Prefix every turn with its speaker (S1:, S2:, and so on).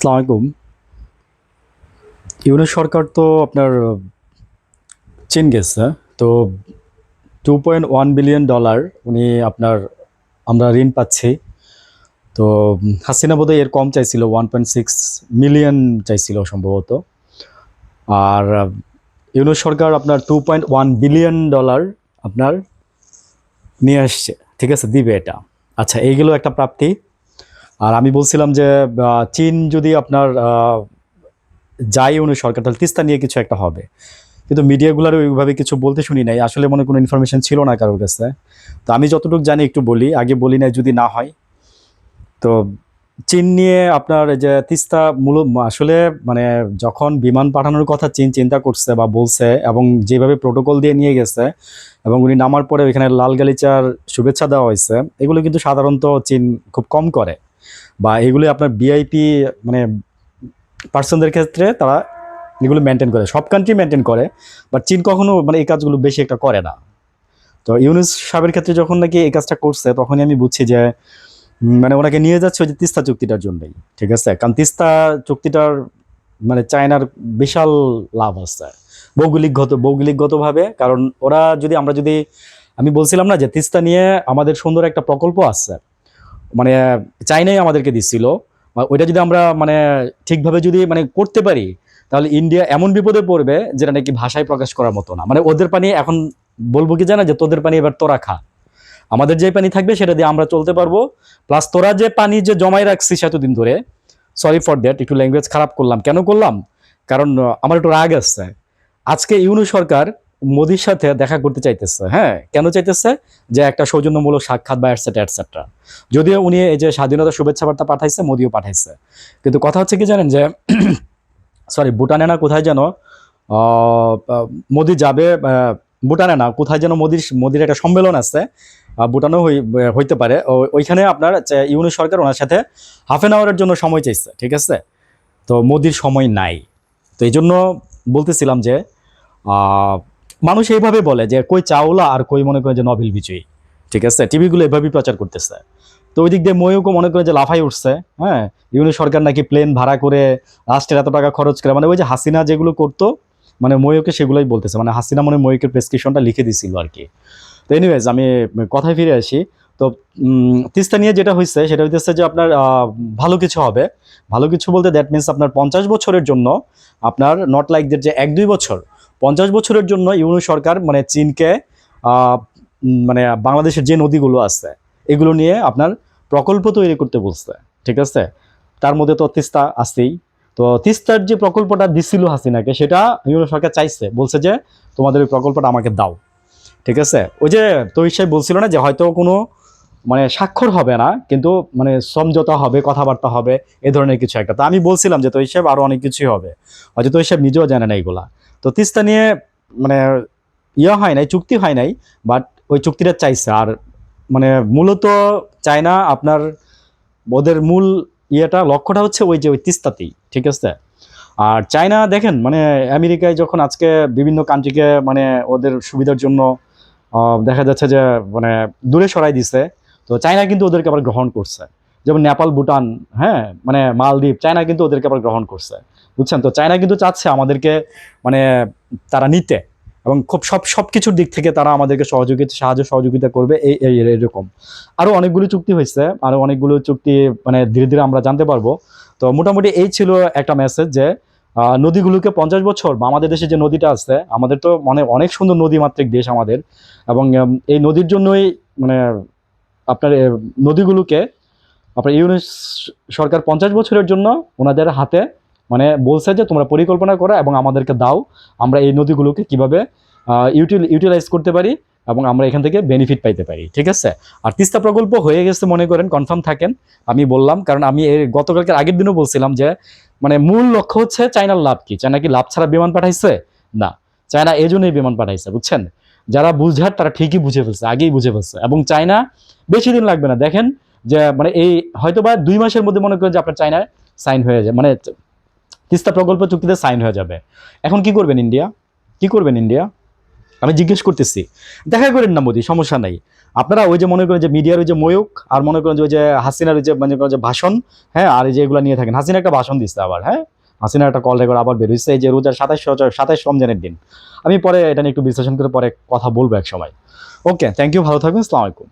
S1: আসসালামু আলাইকুম সরকার তো আপনার চীন গেছে, তো two point one billion dollar উনি আপনার, আমরা ঋণ পাচ্ছি। তো হাসিনা বোধহয় এর কম চাইছিল ওয়ান পয়েন্ট সিক্স মিলিয়ন চাইছিল সম্ভবত। আর ইউনিট সরকার আপনার two point one billion dollar আপনার নিয়ে আসছে। ঠিক আছে, দিবে এটা। আচ্ছা এইগুলো একটা প্রাপ্তি। আর আমি বলছিলাম যে চীন যদি আপনার যাই উনি সরকার, তাহলে তিস্তা নিয়ে কিছু একটা হবে। কিন্তু মিডিয়াগুলোর ওইভাবে কিছু বলতে শুনি নাই। আসলে মনে কোনো ইনফরমেশন ছিল না কারোর কাছে। তো আমি যতটুকু জানি একটু বলি। আগে বলি নাই যদি না হয়। তো চীন নিয়ে আপনার যে তিস্তা মূল আসলে মানে যখন বিমান পাঠানোর কথা চীন চিন্তা করছে বা বলছে এবং যেভাবে প্রোটোকল দিয়ে নিয়ে গেছে এবং উনি নামার পরে ওইখানে লাল গালিচার শুভেচ্ছা দেওয়া হয়েছে, এগুলো কিন্তু সাধারণত চীন খুব কম করে। বা এগুলি আপনার বিআইপি মানে পার্সনদের ক্ষেত্রে তারা এগুলো মেনটেন করে, সব কান্ট্রি মেনটেন করে বাট চীন কখনো মানে এই কাজগুলো বেশি একটা করে না। তো ইউনুস সাহেবের ক্ষেত্রে যখন নাকি এই কাজটা করছে, তখনই আমি বুঝছি যে মানে ওনাকে নিয়ে যাচ্ছে ওই যে তিস্তা চুক্তিটার জন্যই, ঠিক আছে? কারণ তিস্তা চুক্তিটার মানে চায়নার বিশাল লাভ আছে, ভৌগোলিকগত, ভৌগোলিকগতভাবে। কারণ ওরা যদি, আমরা যদি, আমি বলছিলাম না যে তিস্তা নিয়ে আমাদের সুন্দর একটা প্রকল্প আছে মানে চাইনাই আমাদেরকে দিচ্ছিল ওইটা যদি আমরা মানে ঠিকভাবে যদি মানে করতে পারি, তাহলে ইন্ডিয়া এমন বিপদে পড়বে যেটা নাকি ভাষায় প্রকাশ করার মতো না। মানে ওদের পানি এখন বলব কি জানা, যে তোদের পানি এবার তোরা খা। আমাদের যে পানি থাকবে সেটা দিয়ে আমরা চলতে পারব। প্লাস তোরা যে পানি যে জমাই রাখছিস এতদিন ধরে সরি ফর দ্যাট একটু ল্যাঙ্গুয়েজ খারাপ করলাম। কেন করলাম? কারণ আমার একটু রাগ আসছে আজকে ইউনু সরকার মোদির সাথে দেখা করতে চাইতেছে হ্যাঁ? কেন চাইতেছে? যে একটা সৌজন্যমূলক সাক্ষাৎ বা অ্যাটসেট্রা অ্যাটসেট্রা যদিও উনি এই যে স্বাধীনতা শুভেচ্ছা বার্তা পাঠাইছে, মোদিও পাঠাইছে। কিন্তু কথা হচ্ছে কি জানেন যে সরি ভুটানে না কোথায় যেন মোদি যাবে ভুটানে না, কোথায় যেন মোদির মোদির একটা সম্মেলন আছে। হই- হইতে পারে। ওইখানে আপনার ইউনি সরকার ওনার সাথে হাফ অ্যান আওয়ারের জন্য সময় চাইছে, ঠিক আছে? তো মোদির সময় নাই। তো এই জন্য বলতেছিলাম যে মানুষ এইভাবে বলে যে, কই চাওলা আর কই মনে করে যে নভেল বিজয়ী ঠিক আছে? টিভিগুলো এভাবেই প্রচার করতেছে। তো ওই দিক দিয়ে ময়ূকও মনে করে যে লাফাই উঠছে হ্যাঁ? ইউনি সরকার নাকি প্লেন ভাড়া করে রাষ্ট্রের এত টাকা খরচ করে মানে ওই যে হাসিনা যেগুলো করতো মানে ময়ূকে সেগুলোই বলতেছে মানে হাসিনা মনে ময়ূকের প্রেসক্রিপশনটা লিখে দিছিল আর কি। তো এনিওয়েজ আমি কথায় ফিরে আসি। তো তিস্তা নিয়ে যেটা হয়েছে সেটা হইতেছে যে আপনার ভালো কিছু হবে। ভালো কিছু বলতে দ্যাট মিনস আপনার পঞ্চাশ বছরের জন্য আপনার নট লাইক দের যে এক দুই বছর, পঞ্চাশ বছরের জন্য ইউনি সরকার মানে চীনকে মানে বাংলাদেশের যে নদীগুলো আছে, এগুলো নিয়ে আপনার প্রকল্প তৈরি করতে বলছে। ঠিক আছে? তার মধ্যে তো তিস্তা আছেই। তো তিস্তার যে প্রকল্পটা দিছিল হাসিনাকে, সেটা ইউনি সরকার চাইছে। বলছে যে, তোমাদের ওই প্রকল্পটা আমাকে দাও। ঠিক আছে? ওই যে তৈরি সাহেব বলছিল না যে হয়তো কোনো মানে স্বাক্ষর হবে না, কিন্তু মানে সমঝোতা হবে, কথাবার্তা হবে, এ ধরনের কিছু একটা। তো আমি বলছিলাম যে তৈরি সাহেব আরও অনেক কিছুই হবে। হয়তো তৈরি সাহেব নিজেও জানে না এগুলা। তো তিস্তা নিয়ে মানে ইয়ে হয় নাই, চুক্তি হয় নাই বাট ওই চুক্তিটা চাইছে। আর মানে মূলত চায়না আপনার ওদের মূল ইয়েটা, লক্ষ্যটা হচ্ছে ওই যে ওই তিস্তাতেই, ঠিক আছে? আর চায়না দেখেন মানে আমেরিকায় যখন আজকে বিভিন্ন কান্ট্রিকে মানে ওদের সুবিধার জন্য দেখা যাচ্ছে যে মানে দূরে সরাই দিছে। তো চায়না কিন্তু ওদেরকে আবার গ্রহণ করছে। যেমন নেপাল, ভুটান হ্যাঁ মানে মালদ্বীপ, চায়না কিন্তু ওদেরকে আবার গ্রহণ করছে। বুঝছেন? তো চায়না কিন্তু চাচ্ছে আমাদেরকে মানে তারা নিতে এবং খুব সব সব কিছুর দিক থেকে তারা আমাদেরকে সহযোগিতা সাহায্য সহযোগিতা করবে এই এরকম। আরও অনেকগুলো চুক্তি হয়েছে আরও অনেকগুলো চুক্তি মানে ধীরে ধীরে আমরা জানতে পারব। তো মোটামুটি এই ছিল একটা মেসেজ যে নদীগুলোকে পঞ্চাশ বছর বা আমাদের দেশে যে নদীটা আছে, আমাদের তো মানে অনেক সুন্দর নদীমাতৃক দেশ আমাদের। এবং এই নদীর জন্যই মানে আপনার নদীগুলোকে আপনার ইউনিস সরকার পঞ্চাশ বছরের জন্য ওনাদের হাতে মানে বলছে যে, তোমরা পরিকল্পনা করো এবং আমাদেরকে দাও। আমরা এই নদীগুলোকে কীভাবে ইউটিল, ইউটিলাইজ করতে পারি। এবং আমরা এখান থেকে বেনিফিট পাইতে পারি, ঠিক আছে? আর তিস্তা প্রকল্প হয়ে গেছে, মনে করেন কনফার্ম থাকেন, আমি বললাম, কারণ আমি এর গতকালকের আগের দিনও বলছিলাম যে মানে মূল লক্ষ্য হচ্ছে চায়নার লাভ কি? চায়না কি লাভ ছাড়া বিমান পাঠাইছে? না, চায়না এই জন্যই বিমান পাঠাইছে, বুঝছেন? যারা বুঝার, তারা ঠিকই বুঝে ফেলছে, আগেই বুঝে ফেলছে, এবং চায়না বেশি দিন লাগবে না। দেখেন যে মানে এই হয়তো বা দুই মাসের মধ্যে মনে করেন যে, আপনার চায়নায় সাইন হয়ে যায় মানে তিস্তা প্রকল্প চুক্তিতে সাইন হয়ে যাবে। এখন কি করবেন ইন্ডিয়া? কি করবেন ইন্ডিয়া? আমি জিজ্ঞেস করতেছি, দেখা করেন না মোদি, সমস্যা নাই। আপনারা ওই যে মনে করেন যে মিডিয়ার ওই যে ময়ূক, আর মনে করেন যে ওই যে হাসিনার ওই যে মনে করেন যে ভাষণ হ্যাঁ আর এই যে এগুলো নিয়ে থাকেন। হাসিনা একটা ভাষণ দিচ্ছে আবার হ্যাঁ? হাসিনা একটা কল রেকর্ড আবার বেরোচ্ছে এই যে রোজার সাতাইশ সাতাইশ রমজানের দিন। আমি পরে এটা নিয়ে একটু বিশ্লেষণ করে পরে কথা বলব এক সময় ওকে থ্যাংক ইউ ভালো থাকবেন, আসসালামু আলাইকুম।